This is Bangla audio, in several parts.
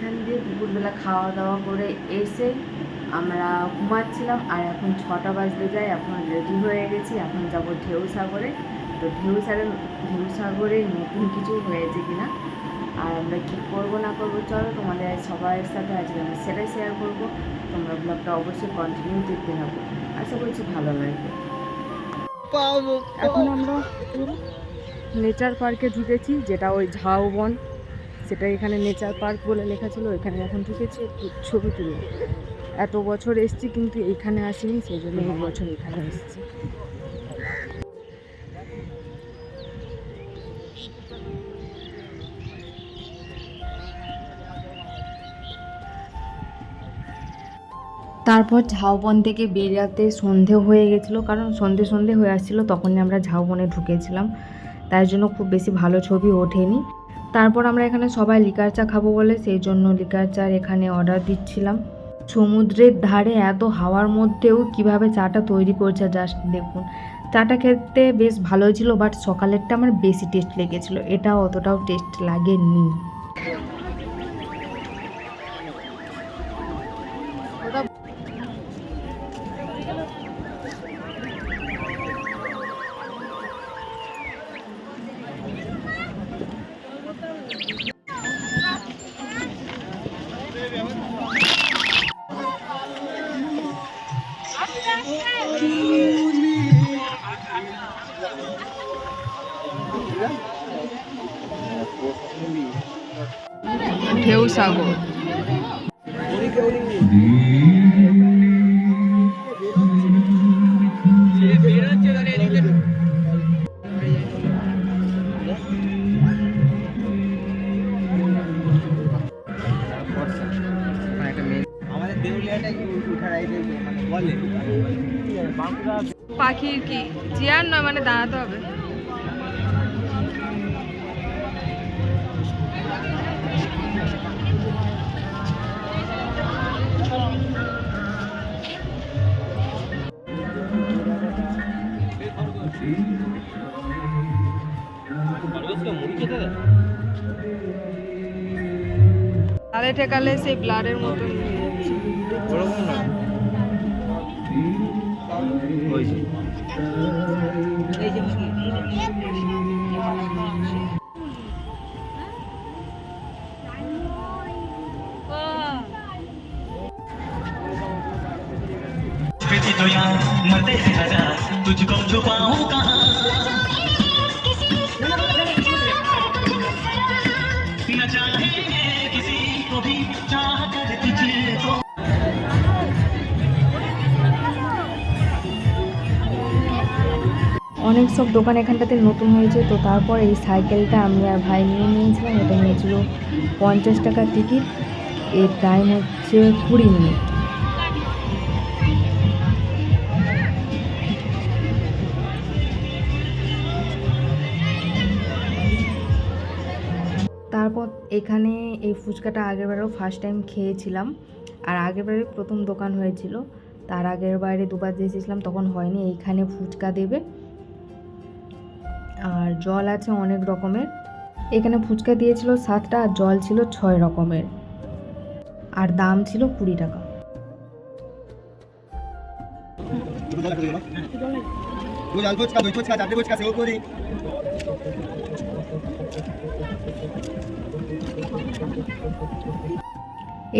এখান দিয়ে দুপুরবেলা খাওয়া দাওয়া করে এসে আমরা ঘুমাচ্ছিলাম আর এখন ছটা বাজতে যায় এখন রেডি হয়ে গেছি এখন যাব ঢেউ সাগরে তো ঢেউ সাগরে ঢেউ সাগরে নতুন কিছু হয়েছে কিনা আর আমরা কী করব না করব চলো তোমাদের সবার সাথে আজকে আমি সেটাই শেয়ার করব। তোমরা ব্লগটা অবশ্যই কন্টিনিউ দেখতে থাকো। আশা করছি ভালো লাগবে। এখন আমরা নেচার পার্কে ঢুকেছি যেটা ওই ঝাউবন। সেটা এখানে নেচার পার্ক বলে লেখা ছিল এখানে এখন ঢুকেছি, একটু ছবি তুলে। এত বছর এসছি কিন্তু এখানে আসিনি সেই জন্য এই বছর এখানে এসেছি। তারপর ঝাউবন থেকে বেরিয়াতে সন্ধে হয়ে গেছিল, কারণ সন্ধে সন্ধে হয়ে আসছিল, তখনই আমরা ঝাউবনে ঢুকেছিলাম। তাই জন্য খুব বেশি ভালো ছবি ওঠেনি। তারপর আমরা এখানে সবাই লিকার চা খাব বলে, সেই জন্য লিকার চার এখানে অর্ডার দিচ্ছিলাম। সমুদ্রের ধারে এত হাওয়ার মধ্যেও কীভাবে চাটা তৈরি করছে জাস্ট দেখুন। চাটা খেতে বেশ ভালোই ছিল বাট সকালেরটা আমার বেশি টেস্ট লেগেছিলো, এটা অতটাও টেস্ট লাগেনি। ঢেউ সাগর। পাখির কি? চেয়ার নয় মানে দাঁড়াতে হবে। তালে ঠেকালে সেই ব্লাডের মতন হয়ে যাচ্ছে ওরকম না হয়েছে এই যে स्मृति तो यहाँ मरते हैं नजर तुझको छुपाऊं कहाँ অনেক সব দোকান এখানটাতে নতুন হয়েছে, তো তারপর এই সাইকেলটা আমি আর ভাই নিয়ে নিয়েছিলাম। এটা নিয়েছিল পঞ্চাশ টাকা টিকিট এর টাইম হচ্ছে কুড়ি মিনিট তারপর এখানে এই ফুচকাটা আগেরবারও ফার্স্ট টাইম খেয়েছিলাম। আর আগেরবারে প্রথম দোকান হয়েছিল। তার আগের বাইরে দুবার দিয়েছিলাম তখন হয়নি। এইখানে ফুচকা দেবে। আর জল আছে অনেক রকমের। এখানে ফুচকা দিয়েছিল সাতটা, আর জল ছিল ছয় রকমের। আর দাম ছিল কুড়ি টাকা। ফুচকা ফুচকা ফুচকা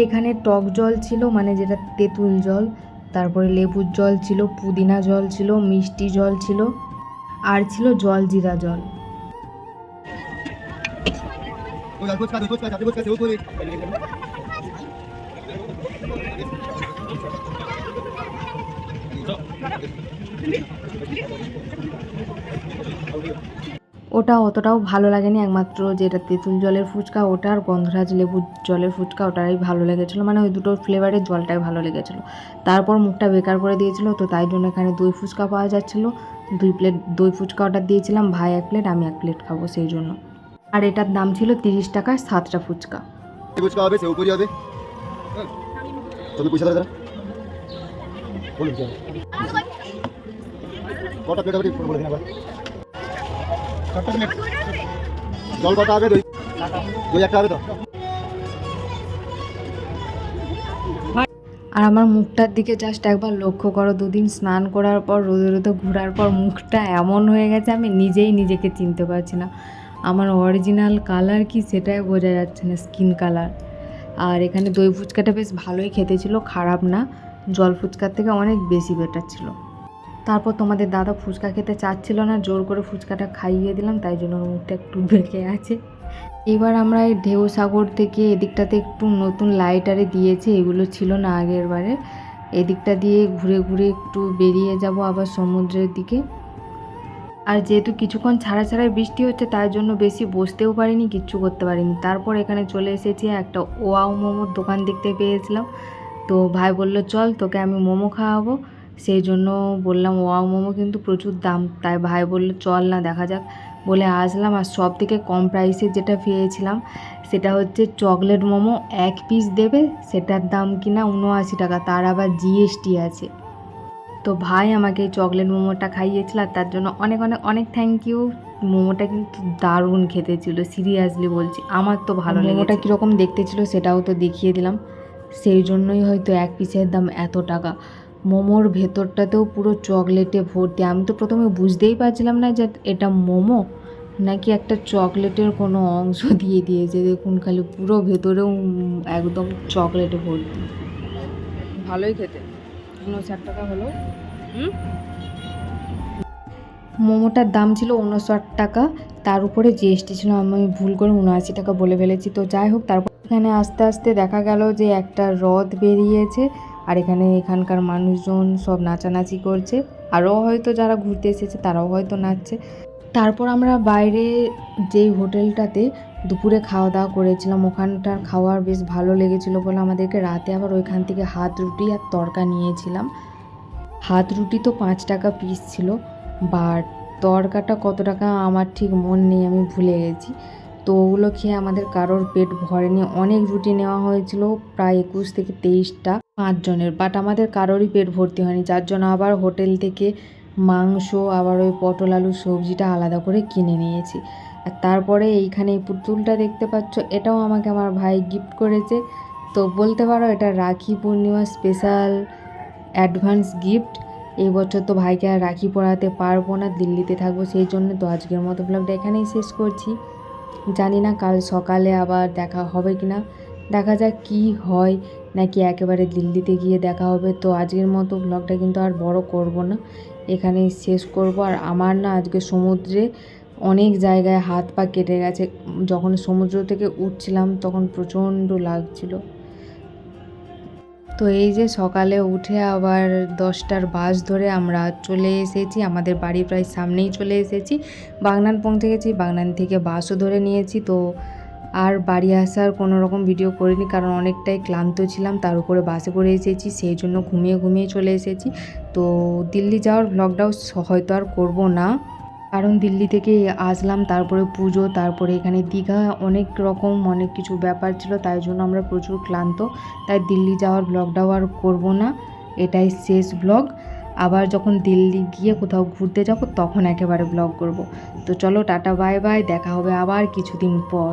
এখানে টক জল ছিল মানে যেটা তেঁতুল জল তারপরে লেবুর জল ছিল পুদিনা জল ছিল মিষ্টি জল ছিল আর ছিল জল জিরা জল দুই আল ফুচকা দুই ফুচকা চারটে ফুচকা সেও করি ওটা অতটাও ভালো লাগেনি, একমাত্র যেটা তেঁতুল জলের ফুচকা, ওটা আর গন্ধরাজ লেবুর জলের ফুচকা ওটাই ভালো লেগেছিলো। মানে ওই দুটো ফ্লেভারের জলটাই ভালো লেগেছিলো। তারপর মুখটা বেকার করে দিয়েছিল, তো তাই জন্য এখানে দই ফুচকা পাওয়া যাচ্ছিল। দুই প্লেট, দই ফুচকা অর্ডার দিয়েছিলাম, ভাই এক প্লেট, আমি এক প্লেট খাব সেই জন্য। আর এটার দাম ছিল তিরিশ টাকায় সাতটা ফুচকা। ফুচকা জল কটা হবে দই। দই একটা হবে তো? আর আমার মুখটার দিকে জাস্ট একবার লক্ষ্য করো দুদিন স্নান করার পর রোদে রোদে ঘোরার পর মুখটা এমন হয়ে গেছে আমি নিজেই নিজেকে চিনতে পারছি না। আমার অরিজিনাল কালার কি সেটাই বোঝা যাচ্ছে না স্কিন কালার আর এখানে দই ফুচকাটা বেশ ভালোই খেতে ছিল খারাপ না। জল ফুচকার থেকে অনেক বেশি বেটার ছিল। তারপর তোমাদের দাদা ফুচকা খেতে চাচ্ছিল না, জোর করে ফুচকাটা খাইয়ে দিলাম, তাই জন্য মুখটা একটু বেঁকে আছে। এবার আমরা এই ঢেউ সাগর থেকে এদিকটাতে একটু নতুন লাইটারে দিয়েছে, এগুলো ছিল না আগের বারে। এদিকটা দিয়ে ঘুরে ঘুরে একটু বেরিয়ে যাব আবার সমুদ্রের দিকে। আর যেহেতু কিছুক্ষণ ছাড়া ছাড়াই বৃষ্টি হচ্ছে তার জন্য বেশি বসতেও পারিনি, কিচ্ছু করতে পারিনি। তারপর এখানে চলে এসেছি, একটা ওয়াও মোমোর দোকান দেখতে পেয়েছিলাম। তো ভাই বলল, চল তোকে আমি মোমো খাওয়াবো। সেই জন্য বললাম ওয়াও মোমো কিন্তু প্রচুর দাম। তাই ভাই বলল চল না দেখা যাক। বলে আসলাম আর সব থেকে কম প্রাইসে যেটা পেয়েছিলাম সেটা হচ্ছে চকলেট মোমো এক পিস দেবে সেটার দাম কিনা উনআশি টাকা তার আবার জিএসটি আছে। তো ভাই আমাকে এই চকলেট মোমোটা খাইয়েছিল আর তার জন্য অনেক অনেক অনেক থ্যাংক ইউ মোমোটা কিন্তু দারুণ খেতে ছিল সিরিয়াসলি বলছি আমার তো ভালো মোমোটা কীরকম দেখতে ছিল সেটাও তো দেখিয়ে দিলাম। সেই জন্যই হয়তো এক পিসের দাম এত টাকা। মোমোর ভেতরটাতেও পুরো চকলেটে ভর্তি। আমি তো প্রথমে বুঝতেই পারছিলাম না যে এটা মোমো নাকি একটা চকলেটের কোনো অংশ দিয়ে দিয়েছে। দেখুন খালি পুরো ভেতরেও একদম চকলেটে ভর্তি। ভালোই খেতে। উনষাট টাকা হলো। হুম? মোমোটার দাম ছিল উনষাট টাকা। তার উপরে জিএসটি ছিল আমি ভুল করে উনআশি টাকা বলে ফেলেছি। তো যাই হোক তারপর এখানে আস্তে আস্তে দেখা গেল যে একটা রথ বেরিয়েছে। আর এখানে এখানকার মানুষজন সব নাচানাচি করছে। আরও হয়তো যারা ঘুরতে এসেছে, তারাও হয়তো নাচছে। তারপর আমরা বাইরে যেই হোটেলটাতে দুপুরে খাওয়া দাওয়া করেছিলাম, ওখানটার খাওয়ার বেশ ভালো লেগেছিলো বলে আমাদেরকে রাতে আবার ওইখান থেকে হাত রুটি আর তরকা নিয়েছিলাম। হাত রুটি তো পাঁচ টাকা পিস ছিল বাট তরকাটা কত টাকা আমার ঠিক মন নেই, আমি ভুলে গেছি। তো ওগুলো খেয়ে আমাদের কারোর পেট ভরেনি। অনেক রুটি নেওয়া হয়েছিল, প্রায় একুশ থেকে তেইশটা। পাঁচজনের বাট আমাদের কারোরই পেট ভর্তি হয়নি। যার জন্য আবার হোটেল থেকে মাংস, আবার ওই পটল আলু সবজিটা আলাদা করে কিনে নিয়েছি। আর তারপরে এইখানে এই পুতুলটা দেখতে পাচ্ছ, এটাও আমাকে আমার ভাই গিফট করেছে। তো বলতে পারো, এটা Rakhi Purnima special advance gift এই বছর তো ভাইকে আর রাখি পড়াতে পারব না, দিল্লিতে থাকব, সেই জন্য তো আজকের মতো ব্লগটা এখানেই শেষ করছি। জানি না কাল সকালে আবার দেখা হবে কি না দেখা যাক কি হয়। নাকি একেবারে দিল্লিতে গিয়ে দেখা হবে? তো আজকের মতো ব্লগটা কিন্তু আর বড় করব না। এখানেই শেষ করব। আর আমার না আজকে সমুদ্রে অনেক জায়গায় হাত পা কেটে গেছে। যখন সমুদ্র থেকে উঠছিলাম তখন প্রচণ্ড লাগছিল। তো এই যে সকালে উঠে আবার দশটার বাস ধরে আমরা চলে এসেছি। আমাদের বাড়ি প্রায় সামনেই চলে এসেছি। বাগনান পৌঁছে গেছি বাগনান থেকে বাসও ধরে নিয়েছি। তো আর বাড়ি আসার কোনো রকম ভিডিও করিনি, কারণ অনেকটাই ক্লান্ত ছিলাম, তার উপরে বাসে করে এসেছি, সেই জন্য ঘুমিয়ে ঘুমিয়ে চলে এসেছি। তো দিল্লি যাওয়ার ব্লগটাও হয়তো আর করব না। কারণ দিল্লি থেকে আসলাম, তারপরে পুজো, তারপরে এখানে দীঘা, অনেক রকম, অনেক কিছু ব্যাপার ছিল, তাই জন্য আমরা প্রচুর ক্লান্ত। তাই দিল্লি যাওয়ার ব্লগটাও আর করব না, এটাই শেষ ব্লগ আবার যখন দিল্লি গিয়ে কোথাও ঘুরতে যাব, তখন একেবারে ব্লগ করব। তো চলো টাটা বাই বাই দেখা হবে আবার কিছুদিন পর।